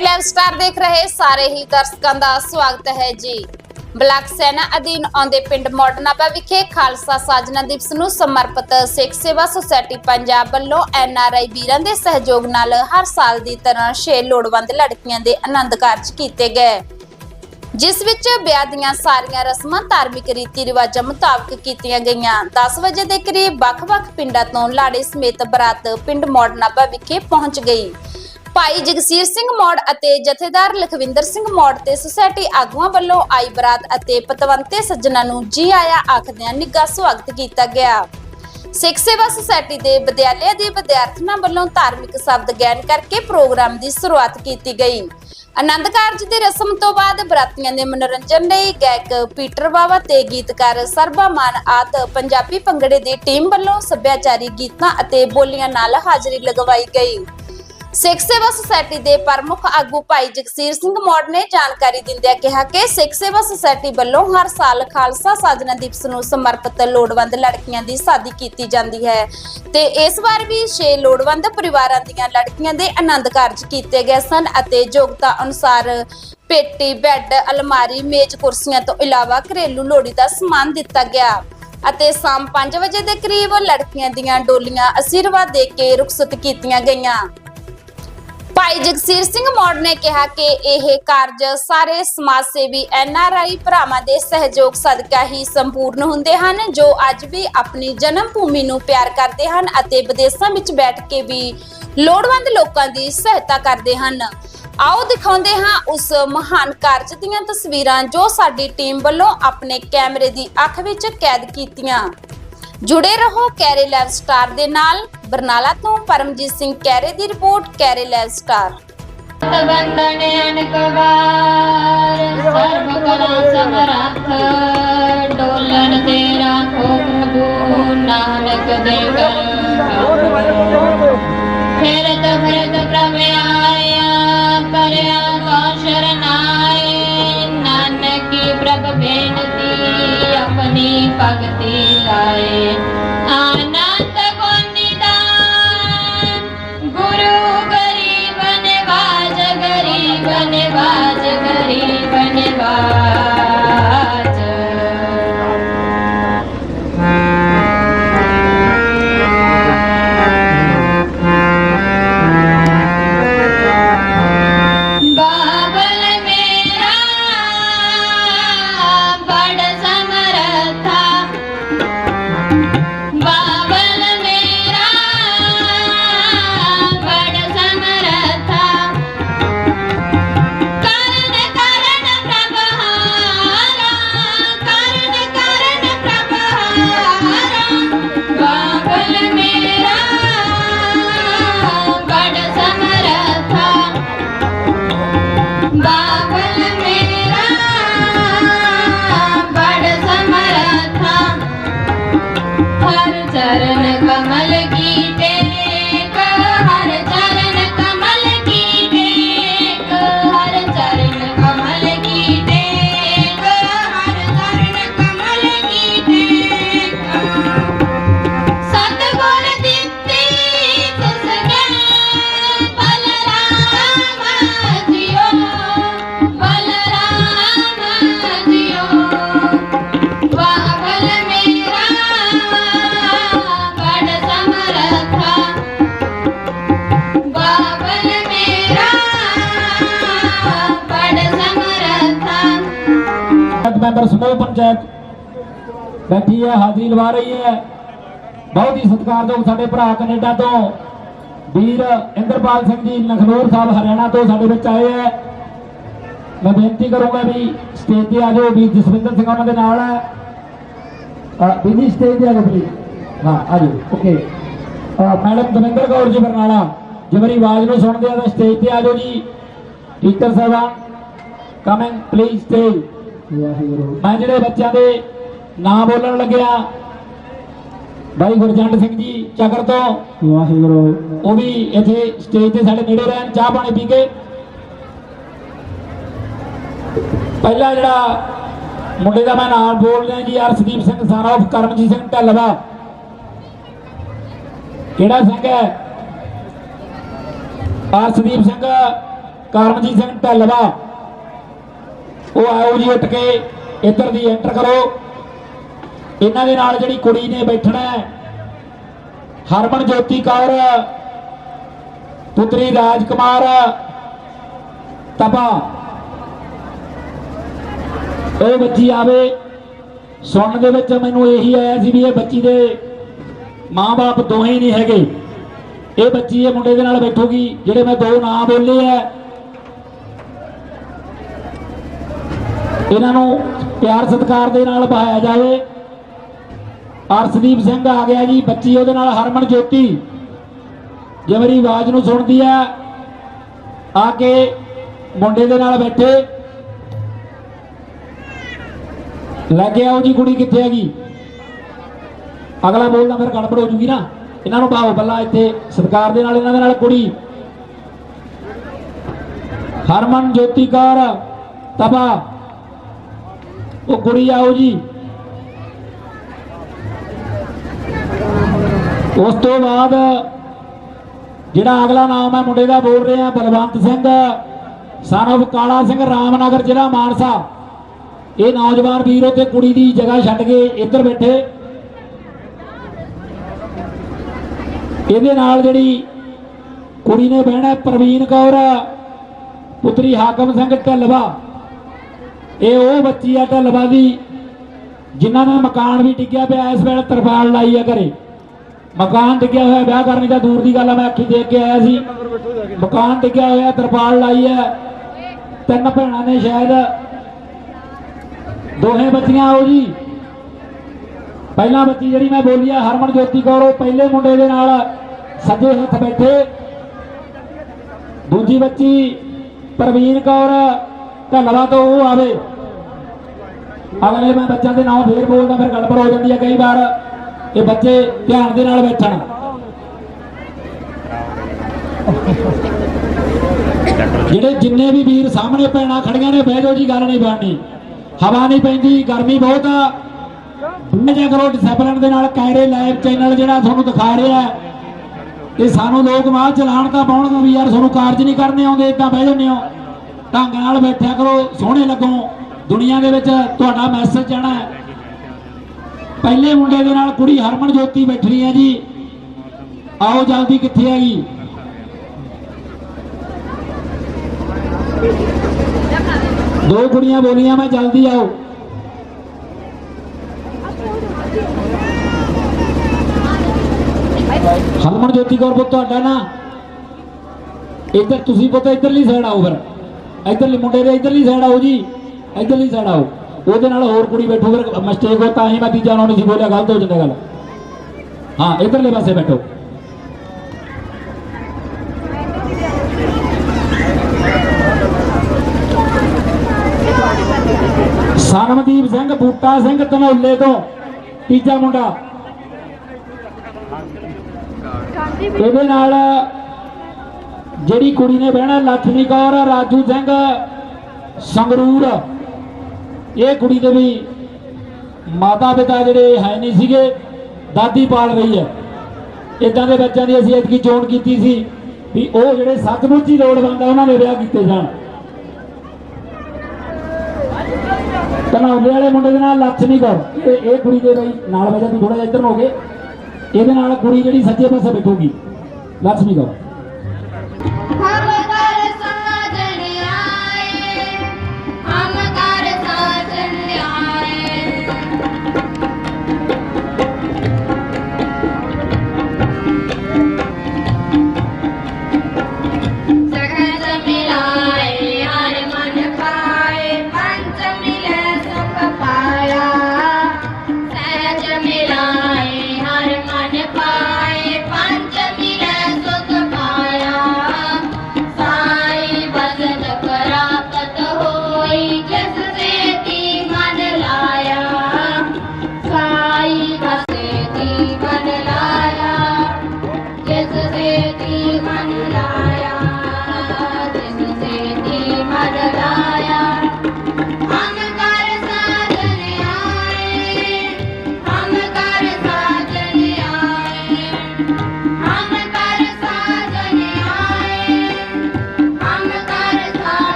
Live star ਦੇਖ ਰਹੇ ਸਾਰੇ ਹੀ ਦਰਸ਼ਕਾਂ ਦਾ ਸਵਾਗਤ ਹੈ ਜੀ। ਬਲਾਕ ਸੈਨਾ ਅਧੀਨ ਆਉਂਦੇ ਪਿੰਡ ਮੋਡਨਾਪਾ ਵਿਖੇ ਖਾਲਸਾ ਸਾਜਨਾ ਦਿਵਸ ਨੂੰ ਸਮਰਪਿਤ ਸਿੱਖ ਸੇਵਾ ਸੁਸਾਇਟੀ ਪੰਜਾਬ ਵੱਲੋਂ ਐਨਆਰਆਈ ਵੀਰਾਂ ਦੇ ਸਹਿਯੋਗ ਨਾਲ ਹਰ ਸਾਲ ਦੀ ਤਰ੍ਹਾਂ ਛੇ ਲੋੜਵੰਦ ਲੜਕੀਆਂ ਦੇ ਆਨੰਦ ਕਾਰਜ ਕੀਤੇ ਗਏ। ਜਿਸ ਵਿੱਚ ਵਿਆਹ ਦੀਆਂ ਸਾਰੀਆਂ ਰਸਮਾਂ ਧਾਰਮਿਕ ਰੀਤੀ ਰਿਵਾਜਾਂ ਮੁਤਾਬਕ ਕੀਤੀਆਂ ਗਈਆਂ। 10 ਵਜੇ ਦੇ ਕਰੀਬ ਵੱਖ-ਵੱਖ ਪਿੰਡਾਂ ਤੋਂ ਲਾੜੇ ਸਮੇਤ ਬਰਾਤ ਪਿੰਡ ਮੋੜਨਾਪਾ ਵਿਖੇ ਪਹੁੰਚ ਗਈ। ਭਾਈ ਜਗਸੀਰ ਸਿੰਘ ਮੋੜ ਅਤੇ ਜਥੇਦਾਰ ਲਖਵਿੰਦਰ ਸਿੰਘ ਮੋੜ ਤੇ ਸੁਸਾਇਟੀ ਆਗੂਆਂ ਵੱਲੋਂ ਆਈ ਬਰਾਤ ਅਤੇ ਪਤਵੰਤੇ ਸੱਜਣਾ ਨੂੰ ਜੀ ਆਇਆ ਆਖਦਿਆਂ ਨਿੱਘਾ ਸਵਾਗਤ ਕੀਤਾ ਗਿਆ। ਸਿੱਖ ਸੇਵਾ ਸੁਸਾਇਟੀ ਦੇ ਵਿਦਿਆਲਿਆ ਦੇ ਵਿਦਿਆਰਥੀਆਂ ਵੱਲੋਂ ਧਾਰਮਿਕ ਸ਼ਬਦ ਗਿਆਨ ਕਰਕੇ ਪ੍ਰੋਗਰਾਮ ਦੀ ਸ਼ੁਰੂਆਤ ਕੀਤੀ ਗਈ। ਆਨੰਦ ਕਾਰਜ ਦੀ ਰਸਮ ਤੋਂ ਬਾਅਦ ਬਰਾਤੀਆਂ ਦੇ ਮਨੋਰੰਜਨ ਲਈ ਗਾਇਕ ਪੀਟਰ ਬਾਵਾ ਤੇ ਗੀਤਕਾਰ ਸਰਬਾ ਮਾਨ ਆਤ ਪੰਜਾਬੀ ਭੰਗੜੇ ਦੀ ਟੀਮ ਵੱਲੋਂ ਸੱਭਿਆਚਾਰੀ ਗੀਤਾਂ ਅਤੇ ਬੋਲੀਆਂ ਨਾਲ ਹਾਜ਼ਰੀ ਲਗਵਾਈ ਗਈ। ਸਿੱਖ ਸੇਵਾ ਸੁਸਾਇਟੀ ਦੇ ਪ੍ਰਮੁੱਖ ਆਗੂ ਭਾਈ ਜਗਸੀਰ ਸਿੰਘ ਮੋੜ ਨੇ ਜਾਣਕਾਰੀ ਦਿੰਦਿਆਂ ਕਿਹਾ ਕਿ ਸਿੱਖ ਸੇਵਾ ਸੁਸਾਇਟੀ ਵੱਲੋਂ ਹਰ ਸਾਲ ਖਾਲਸਾ ਸਾਜਨਾ ਦਿਵਸ ਨੂੰ ਸਮਰਪਿਤ ਲੋੜਵੰਦ ਲੜਕੀਆਂ ਦੀ ਸ਼ਾਦੀ ਕੀਤੀ ਜਾਂਦੀ ਹੈ ਤੇ ਇਸ ਵਾਰ ਵੀ 6 ਲੋੜਵੰਦ ਪਰਿਵਾਰਾਂ ਦੀਆਂ ਲੜਕੀਆਂ ਦੇ ਆਨੰਦ ਕਾਰਜ ਕੀਤੇ ਗਏ ਸਨ ਅਤੇ ਯੋਗਤਾ ਅਨੁਸਾਰ ਪੇਟੀ, ਬੈੱਡ, ਅਲਮਾਰੀ, ਮੇਜ਼, ਕੁਰਸੀਆਂ ਤੋਂ ਇਲਾਵਾ ਘਰੇਲੂ ਲੋੜੀ ਦਾ ਸਮਾਨ ਦਿੱਤਾ ਗਿਆ ਅਤੇ ਸ਼ਾਮ 5 ਵਜੇ ਦੇ ਕਰੀਬ ਲੜਕੀਆਂ ਦੀਆਂ ਡੋਲੀਆਂ, ਅਸ਼ੀਰਵਾਦ ਦੇ ਕੇ ਰੁਖਸਤ ਕੀਤੀਆਂ ਗਈਆਂ। ਭਾਈ ਜਗਸੀਰ ਸਿੰਘ ਮੋੜ ਨੇ ਕਿਹਾ ਕਿ ਇਹ ਕਾਰਜ ਸਾਰੇ ਸਮਾਜ ਸੇਵੀ ਐਨਆਰਆਈ ਭਰਾਵਾਂ ਦੇ ਸਹਿਯੋਗ ਸਦਕਾ ਹੀ ਸੰਪੂਰਨ ਹੁੰਦੇ ਹਨ, ਜੋ ਅੱਜ ਵੀ ਆਪਣੀ ਜਨਮ ਭੂਮੀ ਨੂੰ ਪਿਆਰ ਕਰਦੇ ਹਨ ਅਤੇ ਵਿਦੇਸ਼ਾਂ ਵਿੱਚ ਬੈਠ ਕੇ ਵੀ ਲੋੜਵੰਦ ਲੋਕਾਂ ਦੀ ਸਹਾਇਤਾ ਕਰਦੇ ਹਨ। ਆਓ ਦਿਖਾਉਂਦੇ ਹਾਂ ਉਸ ਮਹਾਨ ਕਾਰਜ ਦੀਆਂ ਤਸਵੀਰਾਂ ਜੋ ਸਾਡੀ ਟੀਮ ਵੱਲੋਂ ਆਪਣੇ ਕੈਮਰੇ ਦੀ ਅੱਖ ਵਿੱਚ ਕੈਦ ਕੀਤੀਆਂ। ਜੁੜੇ ਰਹੋ ਕੈਰੇ ਲਾਈਵ ਸਟਾਰ ਦੇ ਨਾਲ। ਬਰਨਾਲਾ ਤੋਂ ਪਰਮਜੀਤ ਸਿੰਘ ਕੈਰੇ ਦੀ ਰਿਪੋਰਟ, ਕੈਰੇ ਲਾਈਵ ਸਟਾਰ। ਬੰਦਨ ਅਨਕਵਾਰ ਸਰਬ ਕਲਾ ਸਮਰੱਥ ਡੋਲਣ ਤੇ ਰਾਖੋ ਪ੍ਰਭੂ ਨਾਨਕ ਦੇ ਕਰ ਫਿਰਤ ਫਿਰਤ ਪ੍ਰਭ ਆਇਆ ਪਰਿਆ ਕਾ ਸ਼ਰਨਾਏ, ਨਾਨਕੀ ਪ੍ਰਭ ਬੇਨਤੀ, ਆਪਣੀ ਭਗਤੀ। गुरु गरीबनवाज गरीबनवाज गरीबनवा ਪੰਚਾਇਤ ਬੈਠੀ ਹੈ ਹਾਜ਼ਰੀ ਲਵਾ ਰਹੀ ਹੈ। ਬਹੁਤ ਹੀ ਸਤਿਕਾਰਯੋਗ ਸਾਡੇ ਭਰਾ ਕੈਨੇਡਾ ਤੋਂ ਵੀਰ ਇੰਦਰਪਾਲ ਸਿੰਘ ਜੀ ਲਖਨੌਰ ਸਾਹਿਬ ਹਰਿਆਣਾ ਤੋਂ ਸਾਡੇ ਵਿੱਚ ਆਏ ਹੈ। ਮੈਂ ਬੇਨਤੀ ਕਰੂੰਗਾ ਵੀ ਸਟੇਜ ਤੇ ਆ ਜਾਓ ਵੀ ਜਸਵਿੰਦਰ ਸਿੰਘ ਉਹਨਾਂ ਦੇ ਨਾਲ ਹੈ। ਅ, ਸਟੇਜ ਤੇ ਆ ਜਾਓ ਪਲੀਜ਼ ਹਾਂ ਆ ਜਾਓ ਓਕੇ ਮੈਡਮ ਦਵਿੰਦਰ ਕੌਰ ਜੀ ਬਰਨਾਲਾ ਜੇ ਮੇਰੀ ਆਵਾਜ਼ ਨੂੰ ਸੁਣਦੇ ਆ ਤਾਂ ਸਟੇਜ ਤੇ ਆ ਜਾਓ ਜੀ। ਟੀਚਰ ਸਾਹਿਬਾਨ ਕਮਿੰਗ ਪਲੀਜ਼ ਸਟੇਜ ਮੈਂ ਜਿਹੜੇ ਬੱਚਿਆਂ ਦੇ ਨਾਂ ਬੋਲਣ ਲੱਗਿਆ, ਬਾਈ ਗੁਰਜੰਟ ਸਿੰਘ ਜੀ ਚੱਕਰ ਤੋਂ। ਵਾਹਿਗੁਰੂ ਉਹ ਵੀ ਇੱਥੇ ਸਟੇਜ ਤੇ ਸਾਡੇ ਨੇੜੇ ਰਹਿਣ, ਚਾਹ ਪਾਣੀ ਪੀ ਕੇ। ਪਹਿਲਾ ਜਿਹੜਾ ਮੁੰਡੇ ਦਾ ਮੈਂ ਨਾਮ ਬੋਲ ਰਿਹਾ ਜੀ ਅਰਸ਼ਦੀਪ ਸਿੰਘ ਸਾਰਾ ਆਫ ਕਰਮਜੀਤ ਸਿੰਘ ਢੱਲਵਾ। ਕਿਹੜਾ ਸਿੰਘ ਹੈ? ਅਰਸ਼ਦੀਪ ਸਿੰਘ, ਕਰਮਜੀਤ ਸਿੰਘ ਢੱਲਵਾ। ਉਹ ਆਓ ਜੀ ਉੱਠ ਕੇ, ਇੱਧਰ ਦੀ ਐਂਟਰ ਕਰੋ। ਇਹਨਾਂ ਦੇ ਨਾਲ ਜਿਹੜੀ ਕੁੜੀ ਨੇ ਬੈਠਣਾ ਹੈ, ਹਰਮਨ ਜੋਤੀ ਕੌਰ, ਪੁੱਤਰੀ ਰਾਜਕੁਮਾਰ, ਤਪਾ। ਇਹ ਬੱਚੀ ਆਵੇ, ਸੁਣਨ ਦੇ ਵਿੱਚ ਮੈਨੂੰ ਇਹੀ ਆਇਆ ਸੀ ਵੀ ਇਹ ਬੱਚੀ ਦੇ ਮਾਂ-ਬਾਪ ਦੋਹੇ ਨਹੀਂ ਹੈਗੇ। ਇਹ ਬੱਚੀ ਇਹ ਮੁੰਡੇ ਦੇ ਨਾਲ ਬੈਠੂਗੀ, ਜਿਹੜੇ ਮੈਂ ਦੋ ਨਾਂ ਬੋਲੇ ਆ ਇਹਨਾਂ ਨੂੰ ਪਿਆਰ ਸਤਿਕਾਰ ਦੇ ਨਾਲ ਬਹਾਇਆ ਜਾਵੇ। ਅਰਸ਼ਦੀਪ ਸਿੰਘ ਆ ਗਿਆ ਜੀ, ਬੱਚੀ ਉਹਦੇ ਨਾਲ ਹਰਮਨ ਜੋਤੀ। ਜੇ ਮੇਰੀ ਆਵਾਜ਼ ਨੂੰ ਸੁਣਦੀ ਆ। ਆ ਕੇ ਮੁੰਡੇ ਦੇ ਨਾਲ ਬੈਠੇ। ਲੈ ਕੇ ਆਓ ਜੀ ਕੁੜੀ ਕਿੱਥੇ ਹੈਗੀ? ਅਗਲਾ ਬੋਲਦਾ ਫਿਰ ਗੜਬੜ ਹੋ ਜੂਗੀ ਨਾ। ਇਹਨਾਂ ਨੂੰ ਬਾਹੋ ਬੱਲਾ ਇੱਥੇ, ਸਤਿਕਾਰ ਦੇ ਨਾਲ ਇਹਨਾਂ ਦੇ ਨਾਲ ਕੁੜੀ। ਹਰਮਨ ਜੋਤੀ ਕੌਰ ਤਬਾ ਉਹ ਕੁੜੀ ਆਓ ਜੀ। ਉਸ ਤੋਂ ਬਾਅਦ ਜਿਹੜਾ ਅਗਲਾ ਨਾਮ ਹੈ, ਮੁੰਡੇ ਦਾ ਬੋਲ ਰਹੇ ਆ ਬਲਵੰਤ ਸਿੰਘ, ਸਾਨਵ ਕਾਲਾ ਸਿੰਘ, ਰਾਮਨਗਰ ਜ਼ਿਲ੍ਹਾ ਮਾਨਸਾ। ਇਹ ਨੌਜਵਾਨ ਵੀਰ ਉੱਤੇ ਕੁੜੀ ਦੀ ਜਗ੍ਹਾ ਛੱਡ ਕੇ ਇੱਧਰ ਬੈਠੇ। ਇਹਦੇ ਨਾਲ ਜਿਹੜੀ ਕੁੜੀ ਨੇ ਬਹਿਣਾ ਪ੍ਰਵੀਨ ਕੌਰ, ਪੁੱਤਰੀ ਹਾਕਮ ਸਿੰਘ ਢੱਲਵਾ। ਇਹ ਉਹ ਬੱਚੀ ਆ ਢੱਲਵਾ ਦੀ ਜਿਨ੍ਹਾਂ ਦਾ ਮਕਾਨ ਵੀ ਡਿੱਗਿਆ ਪਿਆ, ਇਸ ਵੇਲੇ ਤਰਪਾਲ ਲਾਈ ਆ ਘਰੇ। ਮਕਾਨ ਡਿੱਗਿਆ ਹੋਇਆ, ਵਿਆਹ ਕਰਨੀ ਤਾਂ ਦੂਰ ਦੀ ਗੱਲ ਆ, ਮੈਂ ਅੱਖੀ ਦੇਖ ਕੇ ਆਇਆ ਸੀ। ਮਕਾਨ ਡਿੱਗਿਆ ਹੋਇਆ, ਤਰਪਾਲ ਲਾਈ ਹੈ ਤਿੰਨ ਭੈਣਾਂ ਨੇ ਸ਼ਾਇਦ। ਦੋਹੇ ਬੱਚੀਆਂ ਆਓ ਜੀ। ਪਹਿਲਾ ਬੱਚੀ ਜਿਹੜੀ ਮੈਂ ਬੋਲੀ ਆ, ਹਰਮਨ ਜੋਤੀ ਕੌਰ, ਉਹ ਪਹਿਲੇ ਮੁੰਡੇ ਦੇ ਨਾਲ ਸੱਜੇ ਹੱਥ ਬੈਠੇ। ਦੂਜੀ ਬੱਚੀ ਪ੍ਰਵੀਨ ਕੌਰ ਢਲਵਾ ਤੋਂ ਉਹ ਆਵੇ। ਅਗਲੇ ਮੈਂ ਬੱਚਿਆਂ ਦੇ ਨਾਮ ਫੇਰ ਬੋਲਦਾ, ਫਿਰ ਗੜਬੜ ਹੋ ਜਾਂਦੀ ਹੈ ਕਈ ਵਾਰ। ਇਹ ਬੱਚੇ ਧਿਆਨ ਦੇ ਨਾਲ ਬੈਠਣ। ਜਿਹੜੇ ਜਿੰਨੇ ਵੀ ਵੀਰ ਸਾਹਮਣੇ ਪੈਣਾ, ਖੜੀਆਂ ਨੇ, ਬਹਿ ਜਾਓ ਜੀ, ਗੱਲ ਨਹੀਂ ਬਣਨੀ। ਹਵਾ ਨਹੀਂ ਪੈਂਦੀ, ਗਰਮੀ ਬਹੁਤ ਆ। ਜੇ ਕਰੋ ਡਿਸਪਲਿਨ ਦੇ ਨਾਲ, ਕਾਇਰੇ ਲਾਈਵ ਚੈਨਲ ਜਿਹੜਾ ਤੁਹਾਨੂੰ ਦਿਖਾ ਰਿਹਾ ਹੈ। ਸਾਨੂੰ ਲੋਕ ਮਾਲ ਚਲਾਣ ਤਾਂ ਪਾਉਣਗੇ ਵੀ ਯਾਰ, ਤੁਹਾਨੂੰ ਕਾਰਜ ਨਹੀਂ ਕਰਨੇ ਆਉਂਦੇ ਇਦਾਂ ਬਹਿ ਜਾਂਦੇ ਹੋ। ਢੰਗ ਨਾਲ ਬੈਠਿਆ ਕਰੋ, ਸੋਹਣੇ ਲੱਗੋ। ਦੁਨੀਆ ਦੇ ਵਿੱਚ ਤੁਹਾਡਾ ਮੈਸੇਜ ਜਾਣਾ ਹੈ ਪਹਿਲੇ ਮੁੰਡੇ ਦੇ ਨਾਲ ਕੁੜੀ ਹਰਮਨ ਜੋਤੀ ਬੈਠਣੀ ਹੈ ਜੀ ਆਓ ਜਲਦੀ ਕਿੱਥੇ ਹੈਗੀ ਦੋ ਕੁੜੀਆਂ ਬੋਲੀਆਂ ਮੈਂ ਜਲਦੀ ਆਓ ਹਰਮਨ ਜੋਤੀ ਕੌਰ ਪੁੱਤ ਤੁਹਾਡਾ ਨਾ ਇੱਧਰ ਤੁਸੀਂ ਪੁੱਤ ਇੱਧਰਲੀ ਸਾਈਡ ਆਓ ਫਿਰ ਇੱਧਰਲੀ ਮੁੰਡੇ ਦੇ ਇੱਧਰਲੀ ਸਾਈਡ ਆਓ ਜੀ ਇੱਧਰਲੀ ਸਾਈਡ ਆਓ। ਉਹਦੇ ਨਾਲ ਹੋਰ ਕੁੜੀ ਬੈਠੋ, ਫਿਰ ਮਿਸਟੇਕ ਹੋ ਤਾਂ ਹੀ ਮੈਂ ਤੀਜਾ ਨਹੀਂ ਸੀ, ਬੋਲਿਆ ਗਲਤ ਹੋ ਜਾਂਦਾ ਗੱਲ। ਹਾਂ, ਇੱਧਰਲੇ ਪਾਸੇ ਬੈਠੋ। ਸਰਮਦੀਪ ਸਿੰਘ, ਬੂਟਾ ਸਿੰਘ ਧਨੌਲੇ ਤੋਂ। ਤੀਜਾ ਮੁੰਡਾ। ਇਹਦੇ ਨਾਲ ਜਿਹੜੀ ਕੁੜੀ ਨੇ ਬਹਿਣਾ ਲక్ష్ਮੀ ਕੌਰ, ਰਾਜੂ ਸਿੰਘ ਸੰਗਰੂਰ। ਇਹ ਕੁੜੀ ਦੇ ਵੀ ਮਾਤਾ ਪਿਤਾ ਜਿਹੜੇ ਹੈ ਨਹੀਂ ਸੀਗੇ, ਦਾਦੀ ਪਾਲ ਰਹੀ ਹੈ। ਇਦਾਂ ਦੇ ਬੱਚਿਆਂ ਦੀ ਅਸੀਂ ਇਤਕੀ ਚੋਣ ਕੀਤੀ ਸੀ ਵੀ ਉਹ ਜਿਹੜੇ ਸੱਚਮੁੱਚ ਹੀ ਲੋੜਵੰਦ ਆ, ਉਹਨਾਂ ਦੇ ਵਿਆਹ ਕੀਤੇ ਜਾਣ। ਤਨਾਉਂਦੇ ਵਾਲੇ ਮੁੰਡੇ ਦੇ ਨਾਲ ਲੱਛ ਨਹੀਂ ਕਰ। ਇਹ ਕੁੜੀ ਦੇ ਬਈ ਨਾਲ ਵਜਾ ਤੂੰ ਥੋੜਾ ਜਿਹਾ ਇੱਧਰ ਹੋ ਗਏ ਇਹਦੇ ਨਾਲ ਕੁੜੀ ਜਿਹੜੀ ਸੱਜੇ ਪਾਸੇ ਬੈਠੂਗੀ। ਲੱਛ ਨਹੀਂ ਕਰ।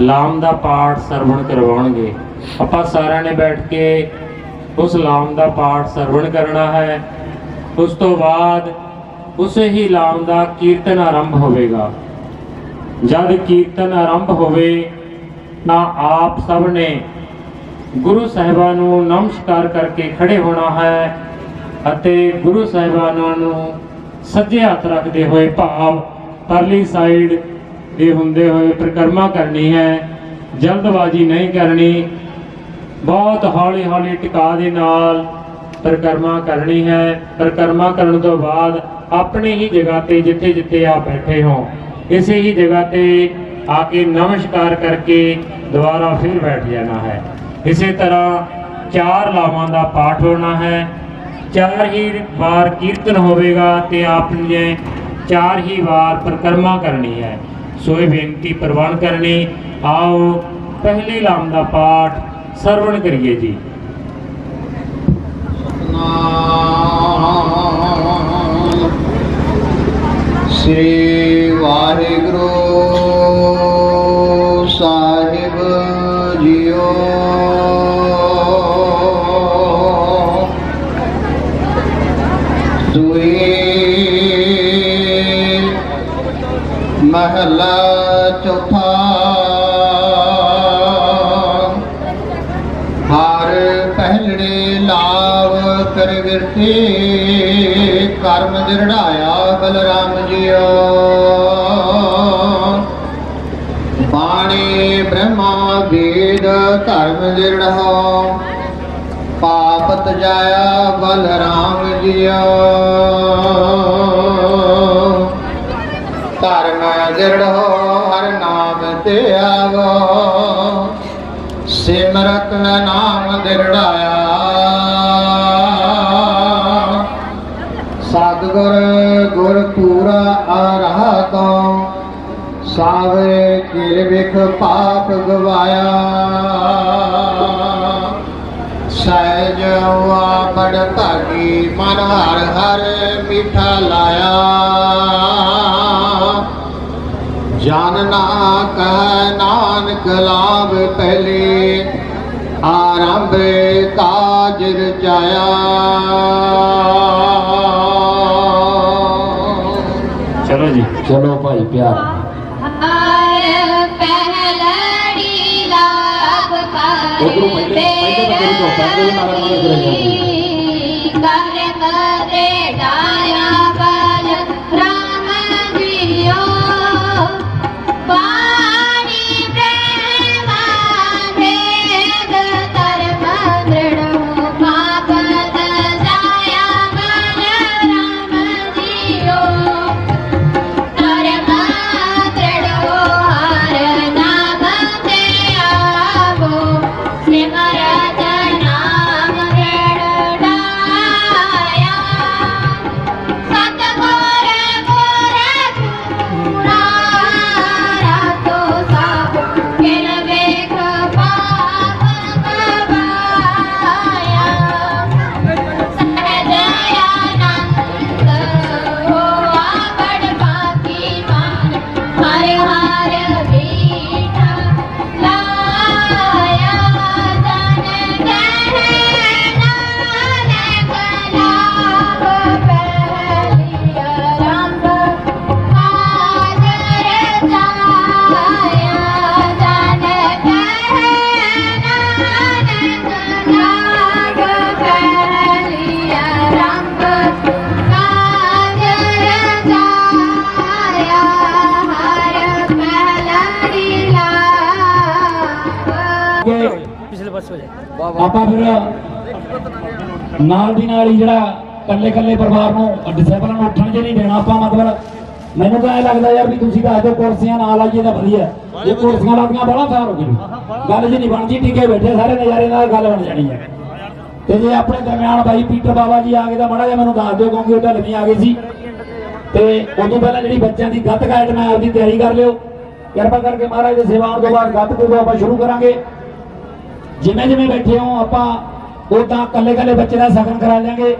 ਲਾਮ ਦਾ ਪਾਠ ਸਰਵਣ ਕਰਵਾਉਣਗੇ। ਆਪਾਂ ਸਾਰਿਆਂ ਨੇ ਬੈਠ ਕੇ ਉਸ ਲਾਮ ਦਾ ਪਾਠ ਸਰਵਣ ਕਰਨਾ ਹੈ। ਉਸ ਤੋਂ ਬਾਅਦ ਉਸੇ ਹੀ ਲਾਮ ਦਾ ਕੀਰਤਨ ਆਰੰਭ ਹੋਵੇਗਾ। ਜਦ ਕੀਰਤਨ ਆਰੰਭ ਹੋਵੇ, ਤਾਂ ਆਪ ਸਭ ਨੇ ਗੁਰੂ ਸਾਹਿਬਾਂ ਨੂੰ ਨਮਸਕਾਰ ਕਰਕੇ ਖੜੇ ਹੋਣਾ ਹੈ ਅਤੇ ਗੁਰੂ ਸਾਹਿਬਾਨਾਂ ਨੂੰ ਸੱਜੇ ਹੱਥ ਰੱਖਦੇ ਹੋਏ ਭਾਵ ਪਰਲੀ ਸਾਈਡ ਦੇ ਹੁੰਦੇ ਹੋਏ ਪ੍ਰਕਰਮਾ ਕਰਨੀ ਹੈ, ਜਲਦਬਾਜ਼ੀ ਨਹੀਂ ਕਰਨੀ, ਬਹੁਤ ਹੌਲੀ ਹੌਲੀ ਟਿਕਾ ਦੇ ਨਾਲ ਪ੍ਰਕਰਮਾ ਕਰਨੀ ਹੈ। ਪ੍ਰਕਰਮਾ ਕਰਨ ਤੋਂ ਬਾਅਦ ਆਪਣੀ ਹੀ ਜਗ੍ਹਾ ਤੇ ਜਿੱਥੇ ਜਿੱਥੇ ਆ ਬੈਠੇ ਹੋ, ਇਸੇ ਹੀ ਜਗ੍ਹਾ ਤੇ ਆ ਕੇ ਨਮਸਕਾਰ ਕਰਕੇ ਦੁਬਾਰਾ ਫਿਰ ਬੈਠ ਜਾਣਾ ਹੈ। ਇਸੇ ਤਰ੍ਹਾਂ ਚਾਰ ਲਾਵਾਂ ਦਾ ਪਾਠ ਹੋਣਾ ਹੈ। ਚਾਰ ਹੀ ਵਾਰ ਕੀਰਤਨ ਹੋਵੇਗਾ ਤੇ ਆਪ ਨੇ ਚਾਰ ਹੀ ਵਾਰ ਪ੍ਰਕਰਮਾ ਕਰਨੀ ਹੈ। ਸੋ ਇਹ ਬੇਨਤੀ ਪ੍ਰਵਾਨ ਕਰਨੀ ਆਓ ਪਹਿਲੀ ਲਾਮ ਦਾ ਪਾਠ ਸਰਵਣ ਕਰੀਏ ਜੀ ਸਤਨਾਮ ਸ੍ਰੀ ਵਾਹਿਗੁਰੂ ਸਾਹਿਬ ਕਰਮ ਦਿਰੜਾਇਆ ਬਲਰਾਮ ਜੀਓ। ਬਾਣੀ ਬ੍ਰਹਮਾ ਵੇਦ ਧਰਮ ਦਿਰੜਾਓ ਪਾਪ ਤਜਾਇਆ ਬਲਰਾਮ ਜੀਓ। ਧਰਮ ਦਿਰੜੋ ਹਰ ਨਾਮ ਤੇ ਆਵੋ। ਸਿਮਰਤ ਨਾਮ ਦਿਰੜਾਇਆ ਸਤਿਗੁਰ ਗੁਰ ਪੂਰਾ ਅਰਹਤੋਂ ਸਾਵੇ ਕਿਲ ਵਿਖ ਪਾਪ ਗਵਾਇਆ। ਸਹਿਜ ਵਾ ਬੜ ਭਾਗੀ, ਮਨ ਹਰ ਹਰ ਮਿਠਾ ਲਾਇਆ। ਜਨ ਨਾ ਕਹਿ ਨਾਨਕ ਲਾਭ ਪਹਿਲੇ, ਆਰੰਭ ਕਾਜ ਰਚਾਇਆ ਚਲੋ ਭਾਈ ਪਿਆਰ। ਉੱਧਰੋਂ ਪਹਿਲੇ- ਪਹਿਲੇ ਚੁੱਪ ਕਰ ਦਿਓ, ਨਾਲ ਨਾਲ ਤੁਰੇ ਨਾਲ ਦੀ ਨਾਲ ਹੀ ਜਿਹੜਾ ਕੱਲੇ ਕੱਲੇ ਪਰਿਵਾਰ ਨੂੰ ਡਿਸੇਬਲਾਂ ਨੂੰ ਉੱਠਣ ਜੇ ਨਹੀਂ ਦੇਣਾ ਆਪਾਂ ਮਤਲਬ ਮੈਨੂੰ ਤਾਂ ਇਹ ਲੱਗਦਾ ਯਾਰ ਵੀ ਤੁਸੀਂ ਤਾਂ ਆਜੋ ਕੁਰਸੀਆਂ ਨਾਲ ਆਈਏ ਤਾਂ ਵਧੀਆ। ਇਹ ਕੁਰਸੀਆਂ ਲੱਗੀਆਂ ਬੜਾ ਸਾਰ ਹੋ ਗਈ ਗੱਲ ਜੀ ਨਹੀਂ ਬਣਦੀ ਟਿੱਕੇ ਬੈਠੇ ਸਾਰੇ ਨਜ਼ਾਰੇ ਨਾਲ ਗੱਲ ਬਣ ਜਾਣੀ ਹੈ ਤੇ ਜੇ ਆਪਣੇ ਦਰਮਿਆਨ ਬਾਈ ਪੀਟਰ ਬਾਬਾ ਜੀ ਆ ਗਏ ਤਾਂ ਮੜਾ ਜਿਹਾ ਮੈਨੂੰ ਦੱਸ ਦਿਓ ਕਿਉਂਕਿ ਉਹ ਢਲਵੀਂ ਆ ਗਏ ਸੀ। ਤੇ ਉਦੋਂ ਪਹਿਲਾਂ ਜਿਹੜੀ ਬੱਚਿਆਂ ਦੀ ਗੱਤਕ ਆਈਟਮ ਹੈ ਆਪਦੀ ਤਿਆਰੀ ਕਰ ਲਿਓ। ਕਿਰਪਾ ਕਰਕੇ ਮਹਾਰਾਜ ਦੇ ਸੇਵਾਉਣ ਤੋਂ ਬਾਅਦ ਗੱਤਕ ਤੋਂ ਆਪਾਂ ਸ਼ੁਰੂ ਕਰਾਂਗੇ। ਜਿਵੇਂ ਜਿਵੇਂ ਬੈਠੇ ਹੋ ਆਪਾਂ ਉਹ ਤਾਂ ਕੱਲੇ ਕੱਲੇ ਬੱਚੇ ਦਾ ਸਗਨ ਕਰਾ ਲਾਂਗੇ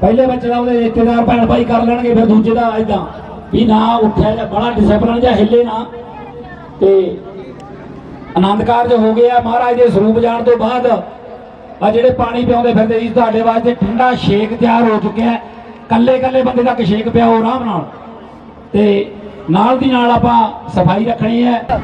ਪਹਿਲੇ ਬੱਚੇ ਦਾ ਉਹਦੇ ਰਿਸ਼ਤੇਦਾਰ ਭੈਣ ਭਾਈ ਕਰ ਲੈਣਗੇ, ਫਿਰ ਦੂਜੇ ਦਾ ਇਦਾਂ ਵੀ ਨਾ ਉੱਠਿਆ ਜਾਂ ਬੜਾ ਡਿਸਪਲਨ ਜਾਂ ਹਿੱਲੇ ਨਾ। ਤੇ ਆਨੰਦ ਕਾਰਜ ਹੋ ਗਿਆ ਮਹਾਰਾਜ ਦੇ ਸਰੂਪ ਜਾਣ ਤੋਂ ਬਾਅਦ ਆ ਜਿਹੜੇ ਪਾਣੀ ਪਿਆਉਂਦੇ ਫਿਰਦੇ ਸੀ ਤੁਹਾਡੇ ਵਾਸਤੇ ਠੰਡਾ ਸ਼ੇਕ ਤਿਆਰ ਹੋ ਚੁੱਕਿਆ ਹੈ। ਕੱਲੇ ਕੱਲੇ ਬੰਦੇ ਤੱਕ ਸ਼ੇਕ ਪਿਆਓ ਆਰਾਮ ਨਾਲ। ਤੇ ਨਾਲ ਦੀ ਨਾਲ ਆਪਾਂ ਸਫ਼ਾਈ ਰੱਖਣੀ ਹੈ। ਆ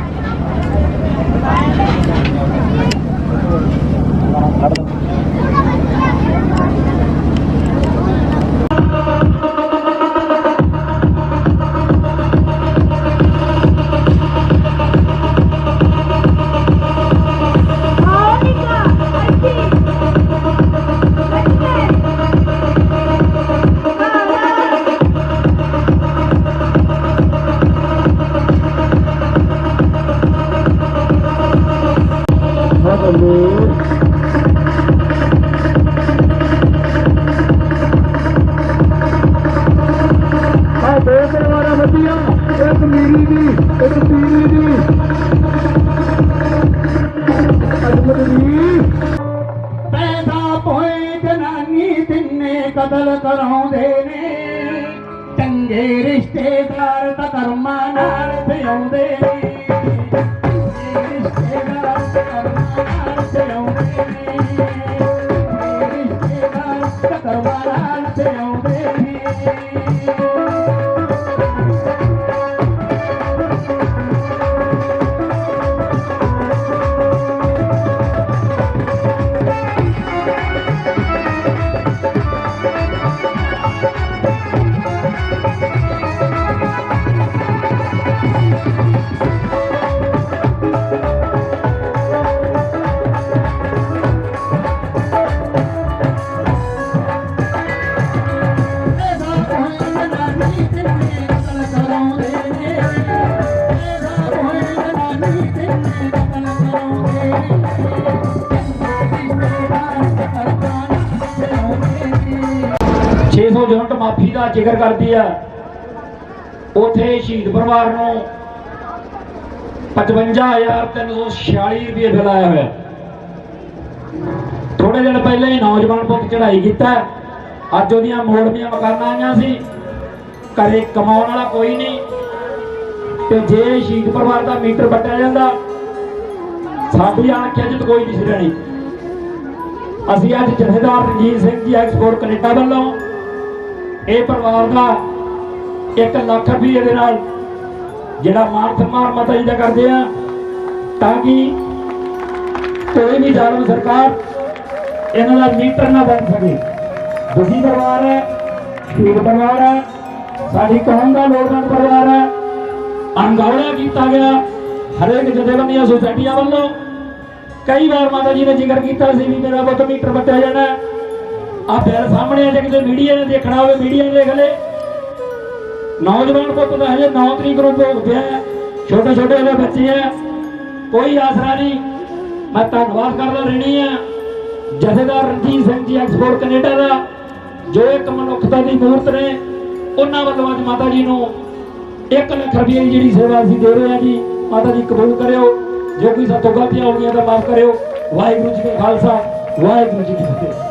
ਦਾ ਜ਼ਿਕਰ ਕਰਦੀ ਆ ਉਥੇ ਸ਼ਹੀਦ ਪਰਿਵਾਰ ਨੂੰ 55346 ਰੁਪਏ ਬਿੱਲ ਹੋਇਆ। ਥੋੜੇ ਦਿਨ ਪਹਿਲਾਂ ਹੀ ਨੌਜਵਾਨ ਪੁੱਤ ਚੜਾਈ ਕੀਤਾ। ਅੱਜ ਉਹਦੀਆਂ ਮੋੜਵੀਆਂ ਮਕਾਨਾਂ ਆਈਆਂ ਸੀ। ਘਰੇ ਕਮਾਉਣ ਵਾਲਾ ਕੋਈ ਨਹੀਂ। ਤੇ ਜੇ ਸ਼ਹੀਦ ਪਰਿਵਾਰ ਦਾ ਮੀਟਰ ਵੱਟਿਆ ਜਾਂਦਾ, ਸਾਡੀ ਆਖਿਆ ਜਿੱਤ ਕੋਈ ਨਹੀਂ। ਸੀ ਰਹਿਣੀ ਅਸੀਂ ਅੱਜ ਜਥੇਦਾਰ ਰਣਜੀਤ ਸਿੰਘ ਜੀ ਐਕਸਪੋਰਟ ਕੈਨੇਡਾ ਵੱਲੋਂ ਇਹ ਪਰਿਵਾਰ ਦਾ 1 ਲੱਖ ਰੁਪਏ ਦੇ ਨਾਲ ਜਿਹੜਾ ਮਾਨ ਸਨਮਾਨ ਮਾਤਾ ਜੀ ਦਾ ਕਰਦੇ ਆ, ਤਾਂ ਕਿ ਕੋਈ ਵੀ ਜ਼ਾਲਮ ਸਰਕਾਰ ਇਹਨਾਂ ਦਾ ਮੀਟਰ ਨਾ ਬਣ ਸਕੇ। ਦੁਖੀ ਪਰਿਵਾਰ ਹੈ, ਸ਼ਹੀਦ ਪਰਿਵਾਰ ਹੈ, ਸਾਡੀ ਕੌਮ ਦਾ ਲੋੜਵੰਦ ਪਰਿਵਾਰ ਹੈ, ਅਣਗੌਲਿਆ ਕੀਤਾ ਗਿਆ ਹਰੇਕ ਜਥੇਬੰਦੀਆਂ ਸੁਸਾਇਟੀਆਂ ਵੱਲੋਂ। ਕਈ ਵਾਰ ਮਾਤਾ ਜੀ ਨੇ ਜ਼ਿਕਰ ਕੀਤਾ ਸੀ ਵੀ ਮੇਰਾ ਪੁੱਤ ਮੀਟਰ ਵੱਟਿਆ ਜਾਣਾ ਆ ਬਿੱਲ ਸਾਹਮਣੇ ਆ ਜੇ ਕਿਤੇ ਮੀਡੀਆ ਨੇ ਦੇਖਣਾ ਹੋਵੇ, ਮੀਡੀਆ ਨੇ ਦੇਖ ਲੇ ਨੌਜਵਾਨ ਪੁੱਤ ਦਾ ਹਜੇ 9 ਤਰੀਕ ਨੂੰ ਭੋਗ ਪਿਆ ਛੋਟੇ ਛੋਟੇ ਉਹਦੇ ਬੱਚੇ ਆ। ਕੋਈ ਆਸਰਾ ਨਹੀਂ। ਮੈਂ ਧੰਨਵਾਦ ਕਰਦਾ ਰਹਿਣੀ ਆ। ਜਥੇਦਾਰ ਰਣਜੀਤ ਸਿੰਘ ਜੀ ਐਕਸਪੋਰਟ ਕੈਨੇਡਾ ਦਾ, ਜੋ ਇੱਕ ਮਨੁੱਖਤਾ ਦੀ ਮੂਰਤ ਨੇ, ਉਹਨਾਂ ਵੱਲੋਂ ਅੱਜ ਮਾਤਾ ਜੀ ਨੂੰ 1 ਲੱਖ ਰੁਪਏ ਦੀ ਜਿਹੜੀ ਸੇਵਾ ਅਸੀਂ ਦੇ ਰਹੇ ਹਾਂ ਜੀ, ਮਾਤਾ ਜੀ ਕਬੂਲ ਕਰਿਓ। ਜੇ ਕੋਈ ਸਾਤੋਂ ਗਲਤੀਆਂ ਹੋ ਗਈਆਂ ਤਾਂ ਮਾਫ ਕਰਿਓ। ਵਾਹਿਗੁਰੂ ਜੀ ਕਾ ਖਾਲਸਾ, ਵਾਹਿਗੁਰੂ ਜੀ ਕੀ ਫਤਿਹ।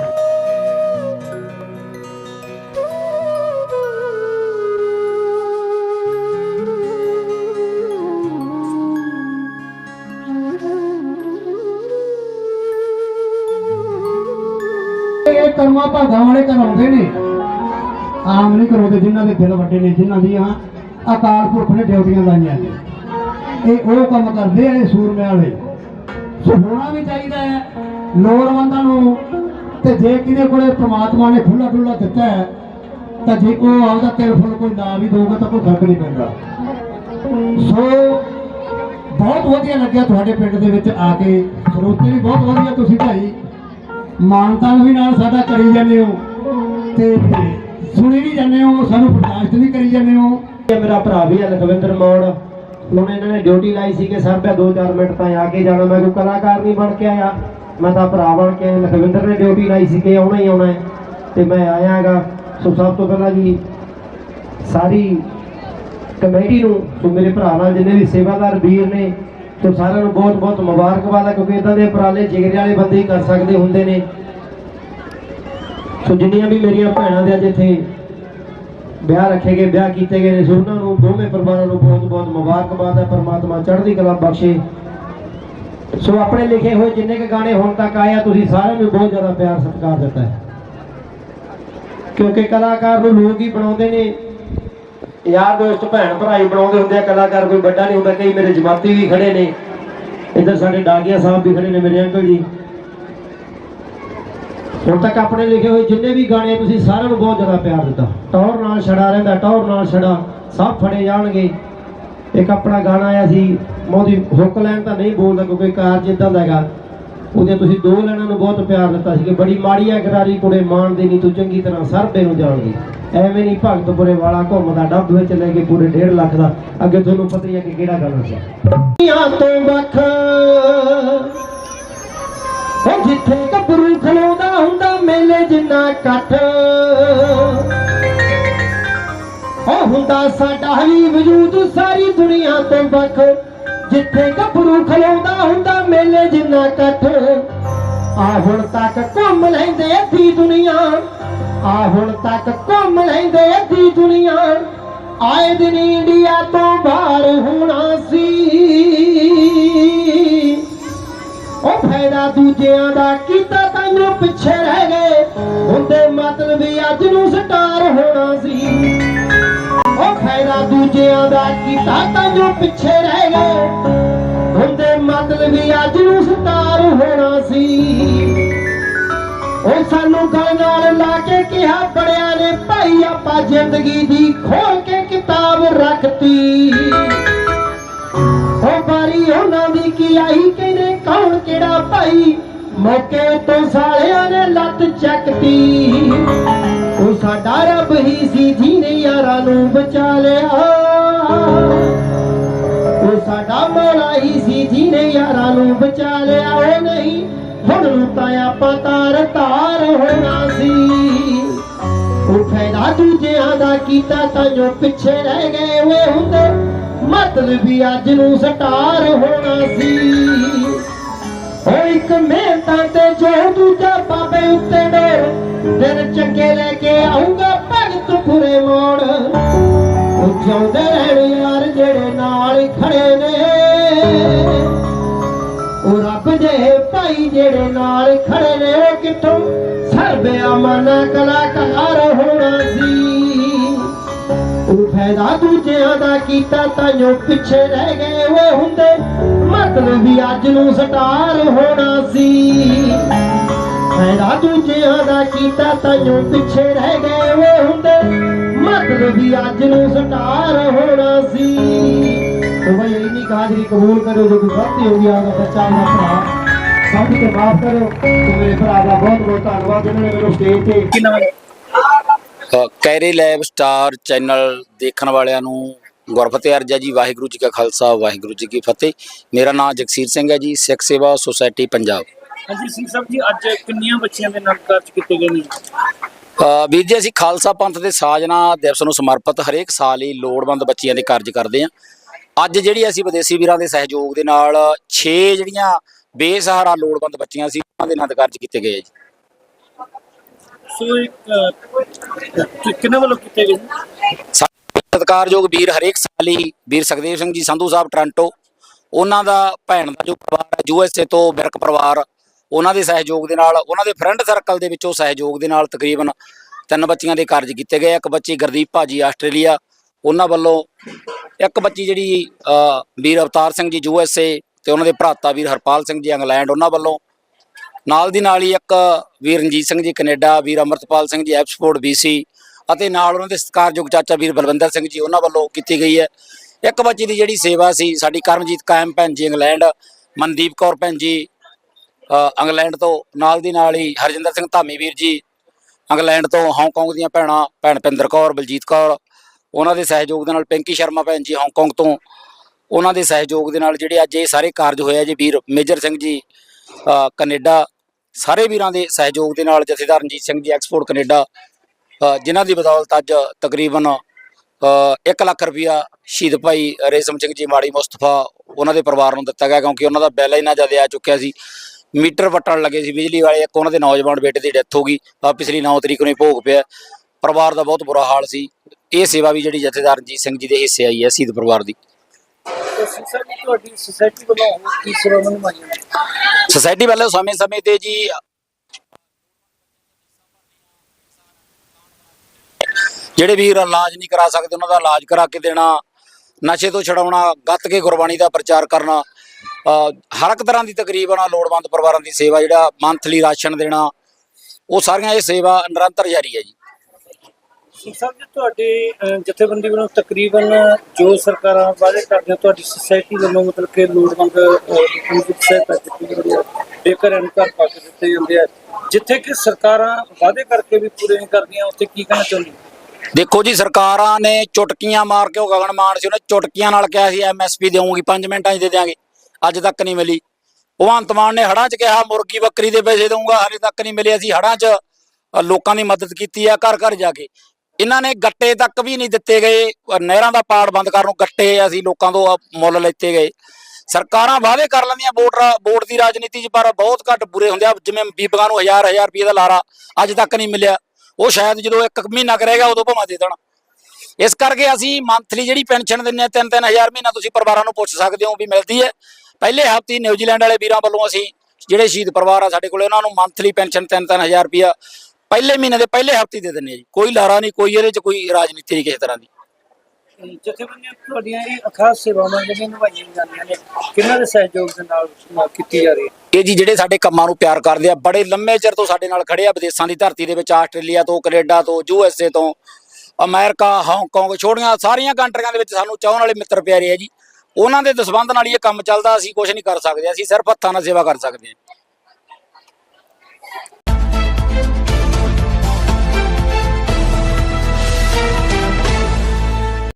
ਨਹੀਂ ਕਰਾਉਂਦੇ ਜਿਨ੍ਹਾਂ ਦੇ ਦਿਲ ਵੱਡੇ ਨੇ, ਜਿਨ੍ਹਾਂ ਦੀਆਂ ਅਕਾਲ ਪੁਰਖ ਨੇ ਡਿਊਟੀਆਂ ਲਾਈਆਂ ਨੇ। ਇਹ ਉਹ ਕੰਮ ਕਰਦੇ ਆ ਸੂਰਮੇ ਵਾਲੇ। ਸੋ ਹੋਣਾ ਵੀ ਚਾਹੀਦਾ ਹੈ, ਲੋੜਵੰਦਾਂ ਨੂੰ। ਤੇ ਜੇ ਕਿਹਦੇ ਕੋਲੇ ਪ੍ਰਮਾਤਮਾ ਨੇ ਖੁੱਲਾ ਡੁੱਲਾ ਦਿੱਤਾ ਹੈ, ਤਾਂ ਜੇ ਉਹ ਆਪਦਾ ਤਿਲ ਫੁੱਲ ਕੋਈ ਨਾ ਵੀ ਦਊਗਾ, ਤਾਂ ਕੋਈ ਫ਼ਰਕ ਨਹੀਂ ਪੈਂਦਾ। ਸੋ ਬਹੁਤ ਵਧੀਆ ਲੱਗਿਆ ਤੁਹਾਡੇ ਪਿੰਡ ਦੇ ਵਿੱਚ ਆ ਕੇ। ਸਰੋਤੇ ਵੀ ਬਹੁਤ ਵਧੀਆ ਤੁਸੀਂ ਭਾਈ। ਮਾਨਤਾਨ ਵੀ ਨਾਲ ਸਾਡਾ ਕਰੀ ਜਾਂਦੇ ਹੋ। ਤੇ ਸੁਣੀ ਵੀ ਜਾਂਦੇ ਹੋ, ਸਾਨੂੰ ਬਰਦਾਸ਼ਤ ਵੀ ਕਰੀ ਜਾਂਦੇ ਹੋ। ਇਹ ਮੇਰਾ ਭਰਾ ਵੀ ਹੈ ਲਖਵਿੰਦਰ ਮੋੜ। ਹੁਣ ਇਹਨਾਂ ਨੇ ਡਿਊਟੀ ਲਾਈ ਸੀ ਕਿ ਸਰ ਪਿਆ 2-4 ਮਿੰਟ ਤਾਂ ਆ ਕੇ ਜਾਣਾ। ਮੈਂ ਕੋਈ ਕਲਾਕਾਰ ਨਹੀਂ ਬਣ ਕੇ ਆਇਆ। ਮੈਂ ਤਾਂ ਭਰਾ ਬਣ ਕੇ ਲਖਵਿੰਦਰ ਨੇ ਡਿਊਟੀ ਲਾਈ ਸੀ ਕਿ ਆਉਣਾ ਹੀ ਆਉਣਾ ਹੈ। ਤੇ ਮੈਂ ਆਇਆ ਹੈਗਾ। ਸੋ ਸਭ ਤੋਂ ਪਹਿਲਾਂ ਜੀ, ਸਾਰੀ ਕਮੇਟੀ ਨੂੰ, ਸੋ ਮੇਰੇ ਭਰਾ ਨਾਲ ਜਿੰਨੇ ਵੀ ਸੇਵਾਦਾਰ ਵੀਰ ਨੇ, ਸੋ ਸਾਰਿਆਂ ਨੂੰ ਬਹੁਤ ਬਹੁਤ ਮੁਬਾਰਕਬਾਦ ਹੈ, ਕਿਉਂਕਿ ਇਦਾਂ ਦੇ ਉਪਰਾਲੇ ਜਿਗਰੇ ਵਾਲੇ ਬੰਦੇ ਹੀ ਕਰ ਸਕਦੇ ਹੁੰਦੇ ਨੇ। ਸੋ ਜਿੰਨੀਆਂ ਵੀ ਮੇਰੀਆਂ ਭੈਣਾਂ ਦੇ ਅੱਜ ਇੱਥੇ ਵਿਆਹ ਰੱਖੇ ਗਏ, ਵਿਆਹ ਕੀਤੇ ਗਏ ਨੇ, ਸੋ ਉਹਨਾਂ ਨੂੰ, ਦੋਵੇਂ ਪਰਿਵਾਰਾਂ ਨੂੰ ਬਹੁਤ ਬਹੁਤ ਮੁਬਾਰਕਬਾਦ ਹੈ, ਪਰਮਾਤਮਾ ਚੜ੍ਹਦੀ ਕਲਾ ਬਖਸ਼ੇ। ਸੋ ਆਪਣੇ ਲਿਖੇ ਹੋਏ ਜਿੰਨੇ ਕ ਗਾਣੇ ਹੁਣ ਤੱਕ ਆਏ ਆ, ਤੁਸੀਂ ਸਾਰਿਆਂ ਨੂੰ ਬਹੁਤ ਜ਼ਿਆਦਾ ਪਿਆਰ, ਸਤਿਕਾਰ ਦਿੱਤਾ ਹੈ। ਕਿਉਂਕਿ ਕਲਾਕਾਰ ਨੂੰ ਲੋਕ ਹੀ ਬਣਾਉਂਦੇ ਨੇ। ਯਾਰ ਦੋਸਤ, ਭੈਣ, ਭਰਾ ਹੀ ਬਣਾਉਂਦੇ ਹੁੰਦੇ ਆ। ਕਲਾਕਾਰ ਕੋਈ ਵੱਡਾ ਨਹੀਂ ਹੁੰਦਾ, ਕਈ ਮੇਰੇ ਜਮਾਤੀ ਵੀ ਖੜੇ ਨੇ। ਇੱਧਰ ਸਾਡੇ ਡਾਗੀਆ ਸਾਹਿਬ ਵੀ ਖੜੇ ਨੇ ਮੇਰੇ ਅੰਕਲ ਜੀ। ਹੁਣ ਤੱਕ ਆਪਣੇ ਲਿਖੇ ਹੋਏ ਜਿੰਨੇ ਵੀ ਗਾਣੇ ਤੁਸੀਂ ਸਾਰਿਆਂ ਨੂੰ ਬਹੁਤ ਜ਼ਿਆਦਾ ਪਿਆਰ ਦਿੱਤਾ। ਟੌਰ ਨਾਲ ਛੜਾ ਰਹਿੰਦਾ ਟੌਰ ਨਾਲ ਛੜਾ ਸਭ ਫੜੇ ਜਾਣਗੇ। ਇੱਕ ਆਪਣਾ ਗਾਣਾ ਆਇਆ ਸੀ ਮੈਂ ਹੁੱਕ ਲੈਣ ਤਾਂ ਨਹੀਂ ਬੋਲਦਾ ਕਿਉਂਕਿ ਕਾਰ ਜਿੱਦਾਂ ਦਾ ਹੈਗਾ। ਉਹਦੇ ਤੁਸੀਂ ਦੋ ਲੈਣਾਂ ਨੂੰ ਬਹੁਤ ਪਿਆਰ ਦਿੱਤਾ ਸੀ ਕਿ ਬੜੀ ਮਾੜੀ ਆ ਗਰਾਰੀ ਕੁੜੇ ਮਾਣਦੇ ਨਹੀਂ, ਤੂੰ ਚੰਗੀ ਤਰ੍ਹਾਂ ਸਰਦੇ ਨੂੰ ਜਾਣਦੀ ਐਵੇਂ ਨਹੀਂ ਭਗਤਪੁਰੇ ਵਾਲਾ ਘੁੰਮਦਾ, ਡੱਬ ਵਿੱਚ ਲੈ ਕੇ ਪੂਰੇ 1.5 ਲੱਖ ਦਾ। ਅੱਗੇ ਤੁਹਾਨੂੰ ਪਤਾ ਹੀ ਹੈ ਕਿ ਕਿਹੜਾ ਗਾਣਾ ਸੀ। ਤੋਂ ਵੱਖ ਉਹ ਜਿੱਥੇ ਗੱਭਰੂ ਖਲੋਦਾ ਹੁੰਦਾ, ਮੇਲੇ ਜਿੰਨਾ ਇਕੱਠ ਉਹ ਹੁੰਦਾ ਸਾਡਾ ਹੀ ਵਜੂਦ, ਸਾਰੀ ਦੁਨੀਆ ਤੋਂ ਵੱਖ। ਜਿੱਥੇ ਗੱਭਰੂ ਖਲੋਦਾ ਹੁੰਦਾ, ਮੇਲੇ ਜਿੰਨਾ ਇਕੱਠ ਆ ਹੁਣ ਤੱਕ ਘੁੰਮ ਲੈਂਦੇ ਅੱਧੀ ਦੁਨੀਆ। ਆ ਹੁਣ ਤੱਕ ਘੁੰਮ ਲੈਂਦੇ ਅੱਧੀ ਦੁਨੀਆ। ਆਏ ਦਿਨ ਇੰਡੀਆ ਤੋਂ ਬਾਹਰ ਹੋਣਾ ਸੀ। ਉਹ ਫਾਇਦਾ ਦੂਜਿਆਂ ਦਾ ਕੀਤਾ ਤੈਨੂੰ ਪਿੱਛੇ ਰਹਿ ਗਏ। ਹੁੰਦੇ ਮਤਲਬ ਅੱਜ ਨੂੰ ਸਟਾਰ ਹੋਣਾ ਸੀ। ਉਹ ਫਾਇਦਾ ਦੂਜਿਆਂ ਦਾ ਕੀਤਾ ਤੈਨੂੰ ਪਿੱਛੇ ਰਹਿ ਗਏ। ਹੁੰਦੇ ਮਤਲਬ ਅੱਜ ਨੂੰ ਸਟਾਰ ਹੋਣਾ ਸੀ। ਉਹ ਸਾਨੂੰ ਗਲ ਨਾਲ ਲਾ ਕੇ ਕਿਹਾ ਬੜਿਆਂ ਨੇ ਭਾਈ, ਆਪਾਂ ਜ਼ਿੰਦਗੀ ਦੀ ਖੋਲ ਕੇ ਕਿਤਾਬ ਰੱਖਤੀ। ਉਹ ਬਾਰੀ ਉਹਨਾਂ ਦੀ ਕੀ ਆਈ ਕਹਿੰਦੇ ਕੌਣ ਕਿਹੜਾ ਭਾਈ? ਮੌਕੇ ਤੋਂ ਸਾਲਿਆਂ ਨੇ ਲੱਤ ਚੱਕਤੀ ਉਹ ਸਾਡਾ ਰੱਬ ਹੀ ਸੀ, ਜਿਹਨੇ ਯਾਰਾਂ ਨੂੰ ਬਚਾ ਲਿਆ। ਉਹ ਸਾਡਾ ਮੌਲਾ ਹੀ ਸੀ, ਜਿਹਨੇ ਯਾਰਾਂ ਨੂੰ ਬਚਾ ਲਿਆ। ਉਹ ਨਹੀਂ, ਹੁਣ ਨੂੰ ਤਾਂ ਆਪਾਂ ਤਾਰ ਤਾਰ ਹੋਣਾ ਸੀ। ਉਹ ਫਾਇਦਾ ਦੂਜਿਆਂ ਦਾ ਕੀਤਾ ਤਾਂ ਜੋ ਪਿੱਛੇ ਰਹਿ ਗਏ ਵੇ ਹੁੰਦੇ। ਮਤਲਬ ਅੱਜ ਨੂੰ ਸਟਾਰ ਹੋਣਾ ਸੀ। ਉਹ ਇੱਕ ਮਿਹਨਤਾਂ ਤੇ ਜੋ ਦੂਜਾ ਬਾਬੇ ਉੱਤੇ ਡੋਰ, ਦਿਨ ਚੰਗੇ ਲੈ ਕੇ ਆਉਂਗਾ ਭਗਤ ਪੂਰੇ ਮੋੜ। ਉਹ ਜਿਉਂਦੇ ਰਹਿਣ ਯਾਰ ਜਿਹੜੇ ਨਾਲ ਖੜੇ ਨੇ। ਉਹ ਰੱਬ ਦੇ ਭਾਈ ਜਿਹੜੇ ਨਾਲ ਖੜੇ ਨੇ, ਉਹ ਕਿੱਥੋਂ ਸਰਬਿਆ ਕਲਾਕਾਰ ਹੋਣਾ ਸੀ। ਉਹ ਫਾਇਦਾ ਦੂਜਿਆਂ ਦਾ ਕੀਤਾ ਤਾਂ ਪਿੱਛੇ ਰਹਿ ਗਏ ਉਹ ਹੁੰਦੇ। ਮਤਲਬ ਵੀ ਅੱਜ ਨੂੰ ਸਟਾਰ ਹੋਣਾ ਸੀ। ਫਾਇਦਾ ਦੂਜਿਆਂ ਦਾ ਕੀਤਾ ਤਾਂ ਪਿੱਛੇ ਰਹਿ ਗਏ ਉਹ ਹੁੰਦੇ। ਮਤਲਬ ਵੀ ਅੱਜ ਨੂੰ ਸਟਾਰ ਹੋਣਾ ਸੀ। ਉਹ ਬਈ ਇੰਨੀ ਕਾਜਰੀ ਕਬੂਲ ਕਰੋ ਜੋ ਕੋਈ ਹੋ ਗਿਆ ਆਗਾ ਬੱਚਾ ਦਾ ਭਰਾ ਸਭ ਤੇ ਮਾਫ ਕਰੋ ਤੇ ਮੇਰੇ ਭਰਾ ਦਾ ਬਹੁਤ ਬਹੁਤ ਧੰਨਵਾਦ ਜਿਨ੍ਹਾਂ ਨੇ ਮੈਨੂੰ ਸਟੇਜ ਤੇ ਅ, ਕੈਰੇ ਲੈਬ ਸਟਾਰ ਚੈਨਲ ਦੇਖਣ ਵਾਲਿਆਂ ਨੂੰ ਗੁਰਫਤਿਹ ਅਰਜਾ ਜੀ ਵਾਹਿਗੁਰੂ ਜੀ ਕਾ ਖਾਲਸਾ ਵਾਹਿਗੁਰੂ ਜੀ ਕੀ ਫਤਿਹ। ਮੇਰਾ ਨਾਮ ਜਗਸੀਰ ਸਿੰਘ ਹੈ ਜੀ ਸਿੱਖ ਸੇਵਾ ਸੁਸਾਇਟੀ ਪੰਜਾਬ। ਹਾਂਜੀ ਸਿੰਘ ਸਾਹਿਬ ਜੀ ਅੱਜ ਕਿੰਨੀਆਂ ਬੱਚੀਆਂ ਦੇ ਨਾਮ ਦਰਜ ਕੀਤੇ ਗਏ ਨੇ? ਵੀਰ ਜੀ ਅਸੀਂ ਖਾਲਸਾ ਪੰਥ ਦੇ ਸਾਜਨਾ ਦਿਵਸ ਨੂੰ ਸਮਰਪਿਤ ਹਰੇਕ ਸਾਲ ਹੀ ਲੋੜਵੰਦ ਬੱਚੀਆਂ ਦੇ ਕਾਰਜ ਕਰਦੇ ਹਾਂ। ਅੱਜ ਜਿਹੜੀ ਅਸੀਂ ਵਿਦੇਸ਼ੀ ਵੀਰਾਂ ਦੇ ਸਹਿਯੋਗ ਦੇ ਨਾਲ 6 ਜਿਹੜੀਆਂ ਬੇਸਹਾਰਾ ਲੋੜਵੰਦ ਬੱਚੀਆਂ ਸੀ ਉਹਨਾਂ ਦੇ ਨਾਂ ਕਾਰਜ ਕੀਤੇ ਗਏ ਜੀ। ਸੋ ਇੱਕ ਅਹ, ਵੱਲੋਂ ਕੀਤੇ ਗਏ? ਸਤਿਕਾਰਯੋਗ ਵੀਰ ਹਰੇਕ ਸਾਲੀ ਵੀਰ ਸੁਖਦੇਵ ਸਿੰਘ ਜੀ ਸੰਧੂ ਸਾਹਿਬ ਟ੍ਰਾਂਟੋ ਉਹਨਾਂ ਦਾ ਭੈਣ ਦਾ ਜੋ ਪਰਿਵਾਰ ਹੈ ਯੂਐਸਏ ਤੋਂ ਬਿਰਕ ਪਰਿਵਾਰ ਉਹਨਾਂ ਦੇ ਸਹਿਯੋਗ ਦੇ ਨਾਲ ਉਹਨਾਂ ਦੇ ਫਰੈਂਡ ਸਰਕਲ ਦੇ ਵਿੱਚੋਂ ਸਹਿਯੋਗ ਦੇ ਨਾਲ ਤਕਰੀਬਨ ਤਿੰਨ ਬੱਚੀਆਂ ਦੇ ਕਾਰਜ ਕੀਤੇ ਗਏ ਇੱਕ ਬੱਚੀ ਗੁਰਦੀਪ ਭਾਜੀ ਆਸਟ੍ਰੇਲੀਆ ਉਹਨਾਂ ਵੱਲੋਂ ਇੱਕ ਬੱਚੀ ਜਿਹੜੀ ਵੀਰ ਅਵਤਾਰ ਸਿੰਘ ਜੀ ਯੂਐਸਏ ਤੇ ਉਹਨਾਂ ਦੇ ਭਰਾਤਾ ਵੀਰ ਹਰਪਾਲ ਸਿੰਘ ਜੀ ਇੰਗਲੈਂਡ ਉਹਨਾਂ ਵੱਲੋਂ ਨਾਲ ਦੀ ਨਾਲ ਹੀ ਇੱਕ ਵੀਰ ਰਣਜੀਤ ਸਿੰਘ ਜੀ ਕੈਨੇਡਾ ਵੀਰ ਅਮਰਤਪਾਲ ਸਿੰਘ ਜੀ ਐਪਸਪੋਰਟ BC ਅਤੇ ਨਾਲ ਉਹਨਾਂ ਦੇ ਸਤਿਕਾਰਯੋਗ ਚਾਚਾ ਵੀਰ ਬਲਵਿੰਦਰ ਸਿੰਘ ਜੀ ਉਹਨਾਂ ਵੱਲੋਂ ਕੀਤੀ ਗਈ ਹੈ। ਇੱਕ ਬੱਚੀ ਦੀ ਜਿਹੜੀ ਸੇਵਾ ਸੀ ਸਾਡੀ ਕਰਮਜੀਤ ਕਾਇਮ ਭੈਣ ਜੀ ਇੰਗਲੈਂਡ ਮਨਦੀਪ ਕੌਰ ਭੈਣ ਜੀ ਇੰਗਲੈਂਡ ਤੋਂ ਨਾਲ ਦੀ ਨਾਲ ਹੀ ਹਰਜਿੰਦਰ ਸਿੰਘ ਧਾਮੀ ਵੀਰ ਜੀ ਇੰਗਲੈਂਡ ਤੋਂ ਹਾਂਗਕਾਂਗ ਦੀਆਂ ਭੈਣਾਂ ਭੈਣ ਪਿੰਦਰ ਕੌਰ ਬਲਜੀਤ ਕੌਰ ਉਹਨਾਂ ਦੇ ਸਹਿਯੋਗ ਦੇ ਨਾਲ ਪਿੰਕੀ ਸ਼ਰਮਾ ਭੈਣ ਜੀ ਹਾਂਗਕਾਂਗ ਤੋਂ ਉਹਨਾਂ ਦੇ ਸਹਿਯੋਗ ਦੇ ਨਾਲ ਜਿਹੜੇ ਅੱਜ ਇਹ ਸਾਰੇ ਕਾਰਜ ਹੋਏ ਆ ਜੀ ਵੀਰ ਮੇਜਰ ਸਿੰਘ ਜੀ ਅ, ਕੈਨੇਡਾ ਸਾਰੇ ਵੀਰਾਂ ਦੇ ਸਹਿਯੋਗ ਦੇ ਨਾਲ ਜਥੇਦਾਰ ਰਣਜੀਤ ਸਿੰਘ ਜੀ ਐਕਸਪੋਰਟ ਕੈਨੇਡਾ ਜਿਨ੍ਹਾਂ ਦੀ ਬਦੌਲਤ ਅੱਜ ਤਕਰੀਬਨ 1 ਲੱਖ ਰੁਪਇਆ ਸ਼ਹੀਦ ਭਾਈ ਰੇਸ਼ਮ ਸਿੰਘ ਜੀ, ਮਾੜੀ ਮੁਸਤਫਾ ਉਹਨਾਂ ਦੇ ਪਰਿਵਾਰ ਨੂੰ ਦਿੱਤਾ ਗਿਆ ਕਿਉਂਕਿ ਉਹਨਾਂ ਦਾ ਬਿੱਲ ਇੰਨਾ ਜ਼ਿਆਦਾ ਆ ਚੁੱਕਿਆ ਸੀ। ਮੀਟਰ ਵੱਟਣ ਲੱਗੇ ਸੀ ਬਿਜਲੀ ਵਾਲੇ, ਇੱਕ ਉਹਨਾਂ ਦੇ ਨੌਜਵਾਨ ਬੇਟੇ ਦੀ ਡੈਥ ਹੋ ਗਈ। ਆ ਪਿਛਲੀ 9 ਤਰੀਕ ਨੂੰ ਹੀ ਭੋਗ ਪਿਆ। ਪਰਿਵਾਰ ਦਾ ਬਹੁਤ ਬੁਰਾ ਹਾਲ ਸੀ। ਇਹ ਸੇਵਾ ਵੀ ਜਿਹੜੀ ਜਥੇਦਾਰ ਰਣਜੀਤ ਸਿੰਘ ਜੀ ਦੇ ਹਿੱਸੇ ਆਈ ਹੈ ਸ਼ਹੀਦ ਪਰਿਵਾਰ ਦੀ। ਤੇ ਸਿੱਖਿਆ ਤੁਹਾਡੀ ਸੁਸਾਇਟੀ ਵੱਲੋਂ ਹੋਰ ਕੀ ਸੇਵਾਵਾਂ ਨਿਭਾਈਆਂ ਸੁਸਾਇਟੀ ਵੱਲੋਂ ਸਮੇਂ-ਸਮੇਂ ਤੇ ਜੀ ਜਿਹੜੇ ਵੀਰ ਇਲਾਜ ਨਹੀਂ ਕਰਾ ਸਕਦੇ, ਉਹਨਾਂ ਦਾ ਇਲਾਜ ਕਰਾ ਕੇ ਦੇਣਾ, ਨਸ਼ੇ ਤੋਂ ਛਡਾਉਣਾ, ਗੱਤ ਕੇ ਗੁਰਬਾਣੀ ਦਾ ਪ੍ਰਚਾਰ ਕਰਨਾ ਹਰ ਇੱਕ ਤਰ੍ਹਾਂ ਦੀ ਤਕਰੀਬਨ ਲੋੜਵੰਦ ਪਰਿਵਾਰਾਂ ਦੀ ਸੇਵਾ, ਜਿਹੜਾ ਮੰਥਲੀ ਰਾਸ਼ਨ ਦੇਣਾ, ਉਹ ਸਾਰੀਆਂ ਇਹ ਸੇਵਾ ਨਿਰੰਤਰ ਜਾਰੀ ਹੈ ਜੀ। ਸਾਹਿਬ ਜੀ ਤੁਹਾਡੇ ਜਥੇਬੰਦੀ ਵੱਲੋਂ ਤਕਰੀਬਨ ਜੋ ਸਰਕਾਰਾਂ ਵਾਅਦੇ ਕਰਦੀਆਂ ਤੁਹਾਡੀ ਸੁਸਾਇਟੀ ਵੱਲੋਂ ਮਤਲਬ ਕਿ ਲੋੜਵੰਦ ਅਹ, ਸਹਾਇਤਾ ਦਿੱਤੀ ਜਾਂਦੀ ਹੈ ਬੇਘਰਾਂ ਨੂੰ ਪਾ ਕੇ ਦਿੱਤੇ ਜਾਂਦੇ ਆ ਜਿੱਥੇ ਕਿ ਸਰਕਾਰਾਂ ਵਾਅਦੇ ਕਰਕੇ ਵੀ ਪੂਰੇ ਨਹੀਂ ਕਰਦੀਆਂ ਉੱਥੇ ਕੀ ਕਹਿਣਾ ਚਾਹੁੰਦੀ ਦੇਖੋ ਜੀ ਸਰਕਾਰਾਂ ਨੇ ਚੁਟਕੀਆਂ ਮਾਰ ਕੇ ਉਹ ਗਗਨ ਮਾਨ ਸੀ ਉਹਨੇ ਚੁਟਕੀਆਂ ਨਾਲ ਕਿਹਾ ਸੀ ਐਮਐਸਪੀ ਦੇਵਾਂਗੀ 5 ਮਿੰਟਾਂ 'ਚ ਦੇ ਦਿਆਂਗੇ ਅੱਜ ਤੱਕ ਨਹੀਂ ਮਿਲੀ। ਭਗਵੰਤ ਮਾਨ ਨੇ ਹੜਾਂ 'ਚ ਕਿਹਾ ਮੁਰਗੀ ਬੱਕਰੀ ਦੇ ਪੈਸੇ ਦਊਂਗਾ ਹਲੇ ਤੱਕ ਨਹੀਂ ਮਿਲੇ ਅਸੀਂ ਹੜਾਂ 'ਚ ਲੋਕਾਂ ਦੀ ਮਦਦ ਕੀਤੀ ਆ ਘਰ ਘਰ ਜਾ ਕੇ। ਇਹਨਾਂ ਨੇ ਗੱਟੇ ਤੱਕ ਵੀ ਨਹੀਂ ਦਿੱਤੇ ਗਏ ਨਹਿਰਾਂ ਦਾ ਪਾੜ ਬੰਦ ਕਰਨ ਨੂੰ ਗੱਟੇ ਅਸੀਂ ਲੋਕਾਂ ਤੋਂ ਮੁੱਲ ਲੈਤੇ ਗਏ। ਸਰਕਾਰਾਂ ਵਾਅਦੇ ਕਰ ਲੈਂਦੀਆਂ ਵੋਟ ਵੋਟ ਦੀ ਰਾਜਨੀਤੀ 'ਚ, ਪਰ ਬਹੁਤ ਘੱਟ ਪੂਰੇ ਹੁੰਦੇ ਆ, ਜਿਵੇਂ ਬੀਬੀਆਂ ਨੂੰ ਹਜ਼ਾਰ ਹਜ਼ਾਰ ਰੁਪਏ ਦਾ ਲਾਰਾ ਅੱਜ ਤੱਕ ਨਹੀਂ ਮਿਲਿਆ। ਉਹ ਸ਼ਾਇਦ ਜਦੋਂ ਇੱਕ ਮਹੀਨਾ ਕਰੇਗਾ ਉਦੋਂ ਭਾਵੇਂ ਦੇ ਦੇਣ। ਇਸ ਕਰਕੇ ਅਸੀਂ ਮੰਥਲੀ ਜਿਹੜੀ ਪੈਨਸ਼ਨ ਦਿੰਦੇ ਆ 3-3000 ਮਹੀਨਾ ਤੁਸੀਂ ਪਰਿਵਾਰਾਂ ਨੂੰ ਪੁੱਛ ਸਕਦੇ ਹੋ ਵੀ ਮਿਲਦੀ ਹੈ। ਪਹਿਲੇ ਹਫ਼ਤੇ ਨਿਊਜ਼ੀਲੈਂਡ ਵਾਲੇ ਵੀਰਾਂ ਵੱਲੋਂ ਅਸੀਂ ਜਿਹੜੇ ਸ਼ਹੀਦ ਪਰਿਵਾਰ ਆ ਸਾਡੇ ਕੋਲ, ਉਹਨਾਂ ਨੂੰ ਮੰਥਲੀ ਪੈਨਸ਼ਨ 3-3000 ਰੁਪਇਆ ਪਹਿਲੇ ਮਹੀਨੇ ਦੇ ਪਹਿਲੇ ਹਫ਼ਤੇ ਦੇ ਆ ਜੀ। ਕੋਈ ਲਾਰਾ ਨਹੀਂ ਕੋਈ ਇਹਦੇ 'ਚ ਕੋਈ ਰਾਜਨੀਤੀ ਨਹੀਂ ਕਿਸੇ ਤਰ੍ਹਾਂ ਦੀ। ਅਹ, ਜਥੇਬੰਦੀਆਂ ਤੁਹਾਡੀਆਂ ਇਹ ਖਾਸ ਸੇਵਾਵਾਂ ਜਿਹੜੀਆਂ ਨਿਭਾਈਆਂ ਜਾਂਦੀਆਂ ਨੇ ਕਿਹਨਾਂ ਦੇ ਸਹਿਯੋਗ ਦੇ ਨਾਲ ਅਹ, ਕੀਤੀ ਜਾ ਰਹੀ ਹੈ? ਇਹ ਜੀ ਜਿਹੜੇ ਸਾਡੇ ਕੰਮਾਂ ਨੂੰ ਪਿਆਰ ਕਰਦੇ ਆ ਬੜੇ ਲੰਮੇ ਚਿਰ ਤੋਂ ਸਾਡੇ ਨਾਲ ਖੜੇ ਆ ਵਿਦੇਸ਼ਾਂ ਦੀ ਧਰਤੀ ਦੇ ਵਿੱਚ ਆਸਟ੍ਰੇਲੀਆ ਤੋਂ ਕੈਨੇਡਾ ਤੋਂ ਯੂਐਸਏ ਤੋਂ ਅਮਰੀਕਾ ਹਾਂਗਕਾਂਗ ਛੋੜੀਆਂ ਸਾਰੀਆਂ ਕੰਟਰੀਆਂ ਦੇ ਵਿੱਚ ਸਾਨੂੰ ਚਾਹਣ ਵਾਲੇ ਮਿੱਤਰ ਪਿਆਰੇ ਆ ਜੀ। ਉਹਨਾਂ ਦੇ ਦਸਬੰਧ ਨਾਲ ਹੀ ਇਹ ਕੰਮ ਚੱਲਦਾ ਅਸੀਂ ਕੁਝ ਨਹੀਂ ਕਰ ਸਕਦੇ ਅਸੀਂ ਸਿਰਫ ਹੱਥਾਂ ਨਾਲ ਸੇਵਾ ਕਰ ਸਕਦੇ ਹਾਂ